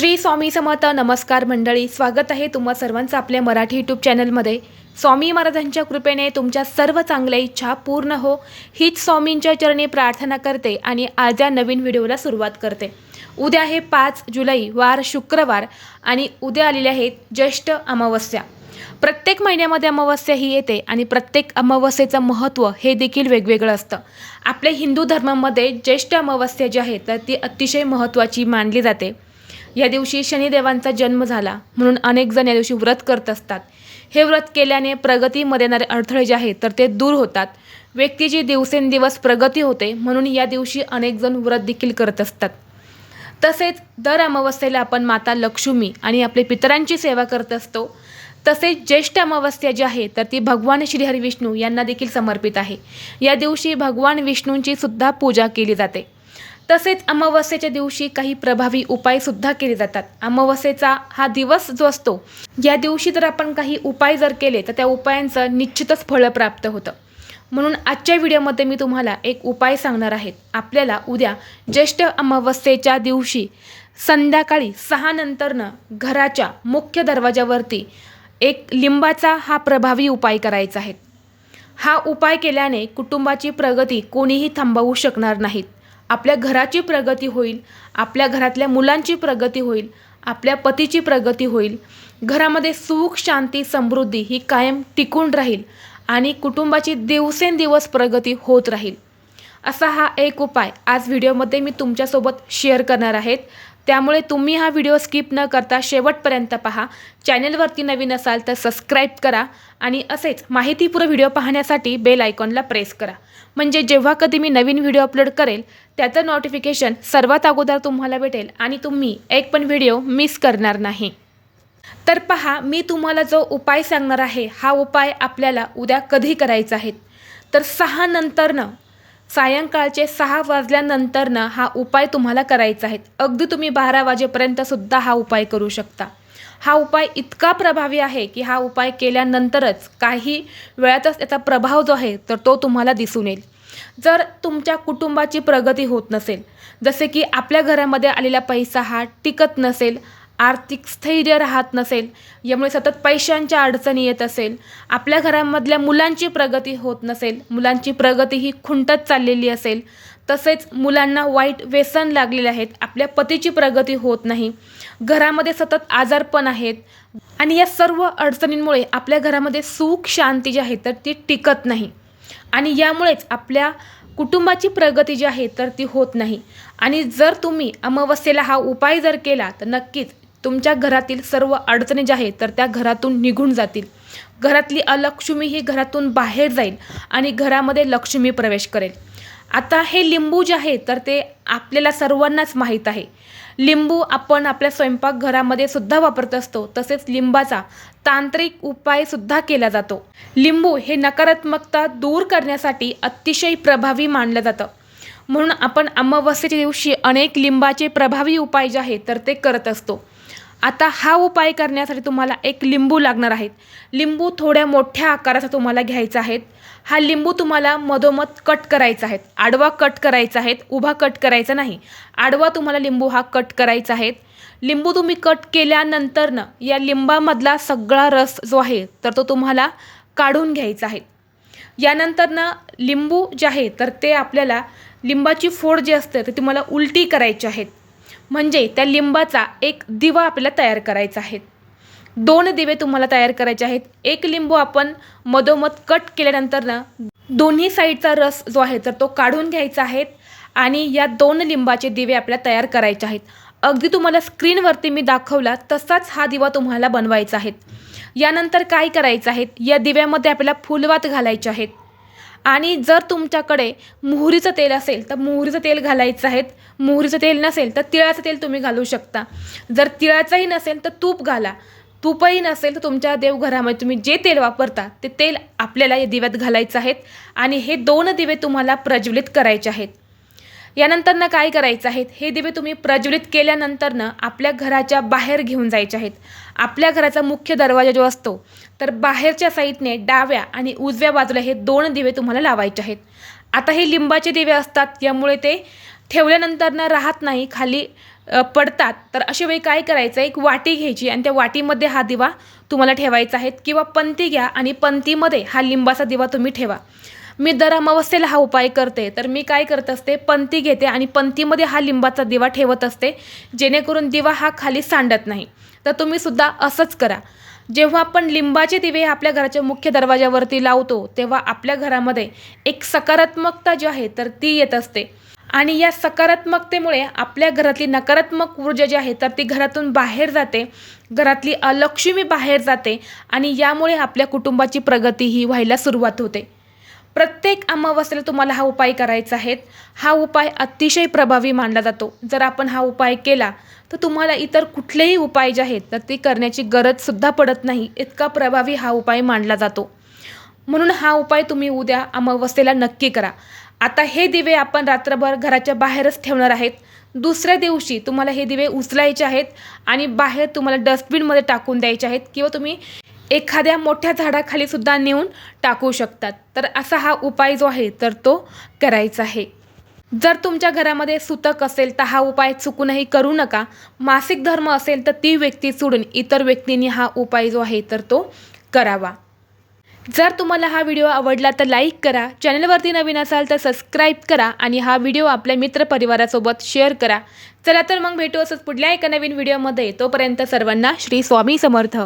श्री स्वामी समर्थ नमस्कार मंडळी स्वागत आहे तुम्हा सर्वांचं आपल्या मराठी यूट्यूब चॅनलमध्ये. स्वामी महाराजांच्या कृपेने तुमच्या सर्व चांगल्या इच्छा पूर्ण हो. हीच स्वामींच्या चरणी प्रार्थना करते आणि आज या नवीन व्हिडिओला सुरुवात करते. उद्या आहे पाच जुलै वार शुक्रवार आणि उद्या आलेल्या आहेत ज्येष्ठ अमावस्या. प्रत्येक महिन्यामध्ये अमावस्या ही येते आणि प्रत्येक अमावस्येचं महत्त्व हे देखील वेगवेगळं असतं. आपल्या हिंदू धर्मामध्ये ज्येष्ठ अमावस्या जी आहे तर ती अतिशय महत्त्वाची मानली जाते. या दिवशी शनिदेवांचा जन्म झाला म्हणून अनेक जण या दिवशी व्रत करत असतात. हे व्रत केल्याने प्रगतीमध्ये येणारे अडथळे जे आहेत तर ते दूर होतात. व्यक्तीची दिवसेंदिवस प्रगती होते म्हणून या दिवशी अनेक जण व्रत देखील करत असतात. तसेच दर अमावस्येला आपण माता लक्ष्मी आणि आपले पितरांची सेवा करत असतो. तसेच ज्येष्ठ अमावस्या जी आहे तर ती भगवान श्रीहरी विष्णू यांना देखील समर्पित आहे. या दिवशी भगवान विष्णूंची सुद्धा पूजा केली जाते. तसेच अमावस्येच्या दिवशी काही प्रभावी उपायसुद्धा केले जातात. अमावस्येचा हा दिवस जो असतो या दिवशी जर आपण काही उपाय जर केले तर त्या उपायांचं निश्चितच फळ प्राप्त होतं. म्हणून आजच्या व्हिडिओमध्ये मी तुम्हाला एक उपाय सांगणार आहेत आपल्याला उद्या ज्येष्ठ अमावस्येच्या दिवशी संध्याकाळी सहा नंतरनं घराच्या मुख्य दरवाजावरती एक लिंबाचा हा प्रभावी उपाय करायचा आहे. हा उपाय केल्याने कुटुंबाची प्रगती कोणीही थांबवू शकणार नाहीत. आपल्या घराची प्रगती होईल आपल्या घरातल्या मुलांची प्रगती होईल आपल्या पतीची प्रगती होईल. घरामध्ये सुख शांती समृद्धी ही कायम टिकून राहील आणि कुटुंबाची दिवसेंदिवस प्रगती होत राहील. असा हा एक उपाय आज व्हिडिओमध्ये मी तुमच्यासोबत शेअर करणार आहेत. त्यामुळे तुम्ही हा व्हिडिओ स्किप न करता शेवटपर्यंत पहा. चॅनलवरती नवीन असाल तर सबस्क्राईब करा आणि असेच माहितीपूर्ण व्हिडिओ पाहण्यासाठी बेल आयकॉनला प्रेस करा. म्हणजे जेव्हा कधी मी नवीन व्हिडिओ अपलोड करेल त्याचं नोटिफिकेशन सर्वात अगोदर तुम्हाला भेटेल आणि तुम्ही एक पण व्हिडिओ मिस करणार नाही. तर पहा मी तुम्हाला जो उपाय सांगणार आहे हा उपाय आपल्याला उद्या कधी करायचा आहे? तर सहा नंतरनं सायंकाळचे सहा वाजल्यानंतरनं हा उपाय तुम्हाला करायचा आहे. अगदी तुम्ही बारा वाजेपर्यंतसुद्धा हा उपाय करू शकता. हा उपाय इतका प्रभावी आहे की हा उपाय केल्यानंतरच काही वेळातच त्याचा प्रभाव जो आहे तर तो तुम्हाला दिसून येईल. जर तुमच्या कुटुंबाची प्रगती होत नसेल जसे की आपल्या घरामध्ये आलेला पैसा हा टिकत नसेल आर्थिक स्थैर्य राहत नसेल यामुळे सतत पैशांच्या अडचणी येत असेल आपल्या घरामधल्या मुलांची प्रगती होत नसेल मुलांची प्रगती ही खुंटत चाललेली असेल तसेच मुलांना वाईट व्यसन लागलेले आहेत आपल्या पतीची प्रगती होत नाही. घरामध्ये सतत आजारपण आहेत आणि या सर्व अडचणींमुळे आपल्या घरामध्ये सुख शांती जी आहे तर ती टिकत नाही. आणि यामुळेच आपल्या कुटुंबाची प्रगती जी आहे तर ती होत नाही. आणि जर तुम्ही अमावस्येला हा उपाय जर केला तर नक्कीच तुमच्या घरातील सर्व अडचणी ज्या आहेत तर त्या घरातून निघून जातील. घरातली अलक्ष्मी ही घरातून बाहेर जाईल आणि घरामध्ये लक्ष्मी प्रवेश करेल. आता हे लिंबू जे आहे तर ते आपल्याला सर्वांनाच माहीत आहे. लिंबू आपण आपल्या स्वयंपाकघरामध्ये सुद्धा वापरत असतो तसेच लिंबाचा तांत्रिक उपाय सुद्धा केला जातो. लिंबू हे नकारात्मकता दूर करण्यासाठी अतिशय प्रभावी मानलं जातं. म्हणून आपण अमावस्येच्या दिवशी अनेक लिंबाचे प्रभावी उपाय जे आहेत तर ते करत असतो. आता हा उपाय करण्यासाठी तुम्हाला एक लिंबू लागणार आहेत. लिंबू थोड्या मोठ्या आकाराचा तुम्हाला घ्यायचा आहे हा लिंबू तुम्हाला मधोमध कट करायचा आहे आडवा कट करायचा आहे उभा कट करायचा नाही. आडवा तुम्हाला लिंबू हा कट करायचा आहे लिंबू तुम्ही कट केल्यानंतरनं या लिंबामधला सगळा रस जो आहे तर तो तुम्हाला काढून घ्यायचा आहे. यानंतरनं लिंबू जे आहे तर ते आपल्याला लिंबाची फोड जी असते तर तुम्हाला उलटी करायची आहेत. म्हणजे त्या लिंबाचा एक दिवा आपल्याला तयार करायचा आहे. दोन दिवे तुम्हाला तयार करायचे आहेत. एक लिंबू आपण मधोमध कट केल्यानंतरनं दोन्ही साईडचा रस जो आहे तर तो काढून घ्यायचा आहे आणि या दोन लिंबाचे दिवे आपल्याला तयार करायचे आहेत. अगदी तुम्हाला स्क्रीनवरती मी दाखवला तसाच हा दिवा तुम्हाला बनवायचा आहे. यानंतर काय करायचं आहे? या दिव्यामध्ये आपल्याला फुलवात घालायचे आहेत. आणि जर तुमच्याकडे मोहरीचं तेल असेल तर मोहरीचं तेल घालायचं आहे. मोहरीचं तेल नसेल तर तिळाचं तेल तुम्ही घालू शकता. जर तिळाचंही नसेल तर तूप घाला. तूपही नसेल तर तुमच्या देवघरामध्ये तुम्ही जे तेल वापरता ते तेल आपल्याला या दिव्यात घालायचं आहेत आणि हे दोन दिवे तुम्हाला प्रज्वलित करायचे आहेत. यानंतरनं काय करायचं आहेत हे दिवे तुम्ही प्रज्वलित केल्यानंतरनं आपल्या घराच्या बाहेर घेऊन जायचे आहेत. आपल्या घराचा मुख्य दरवाजा जो असतो तर बाहेरच्या साईडने डाव्या आणि उजव्या बाजूला हे दोन दिवे तुम्हाला लावायचे आहेत. आता हे लिंबाचे दिवे असतात यामुळे ते ठेवल्यानंतरनं राहत नाही खाली पडतात. तर अशा वेळी काय करायचं? एक वाटी घ्यायची आणि त्या वाटीमध्ये हा दिवा तुम्हाला ठेवायचा आहे. किंवा पंती घ्या आणि पंतीमध्ये हा लिंबाचा दिवा तुम्ही ठेवा. मी दर अमावस्येला हा उपाय करते. तर मी काय करत असते? पंती घेते आणि पंतीमध्ये हा लिंबाचा दिवा ठेवत असते. जेणेकरून दिवा हा खाली सांडत नाही. तर तुम्ही सुद्धा असंच करा. जेव्हा आपण लिंबाचे दिवे आपल्या घराच्या मुख्य दरवाजावरती लावतो तेव्हा आपल्या घरामध्ये एक सकारात्मकता जी आहे तर ती येत असते. आणि या सकारात्मकतेमुळे आपल्या घरातली नकारात्मक ऊर्जा जी आहे तर ती घरातून बाहेर जाते. घरातली अलक्ष्मी बाहेर जाते आणि यामुळे आपल्या कुटुंबाची प्रगती ही व्हायला सुरुवात होते. प्रत्येक अमावस्येला तुम्हाला हा उपाय करायचा आहे. हा उपाय अतिशय प्रभावी मानला जातो. जर आपण हा उपाय केला तर तुम्हाला इतर कुठलेही उपाय जे आहेत तर ते करण्याची गरजसुद्धा पडत नाही. इतका प्रभावी हा उपाय मानला जातो. म्हणून हा उपाय तुम्ही उद्या अमावस्येला नक्की करा. आता हे दिवे आपण रात्रभर घराच्या बाहेरच ठेवणार आहेत. दुसऱ्या दिवशी तुम्हाला हे दिवे उचलायचे आहेत आणि बाहेर तुम्हाला डस्टबिनमध्ये टाकून द्यायचे आहेत किंवा तुम्ही एखाद्या मोठ्या झाडाखाली सुद्धा नेऊन टाकू शकतात. तर असा हा उपाय जो आहे तर तो करायचा आहे. जर तुमच्या घरामध्ये सुतक असेल तर हा उपाय चुकूनही करू नका. मासिक धर्म असेल तर ती व्यक्ती सोडून इतर व्यक्तींनी हा उपाय जो आहे तर तो करावा. जर तुम्हाला हा व्हिडिओ आवडला तर लाईक करा. चॅनलवरती नवीन असाल तर सबस्क्राईब करा आणि हा व्हिडिओ आपल्या मित्रपरिवारासोबत शेअर करा. चला तर मग भेटू असंच पुढल्या एका नवीन व्हिडिओमध्ये. तोपर्यंत सर्वांना श्री स्वामी समर्थ.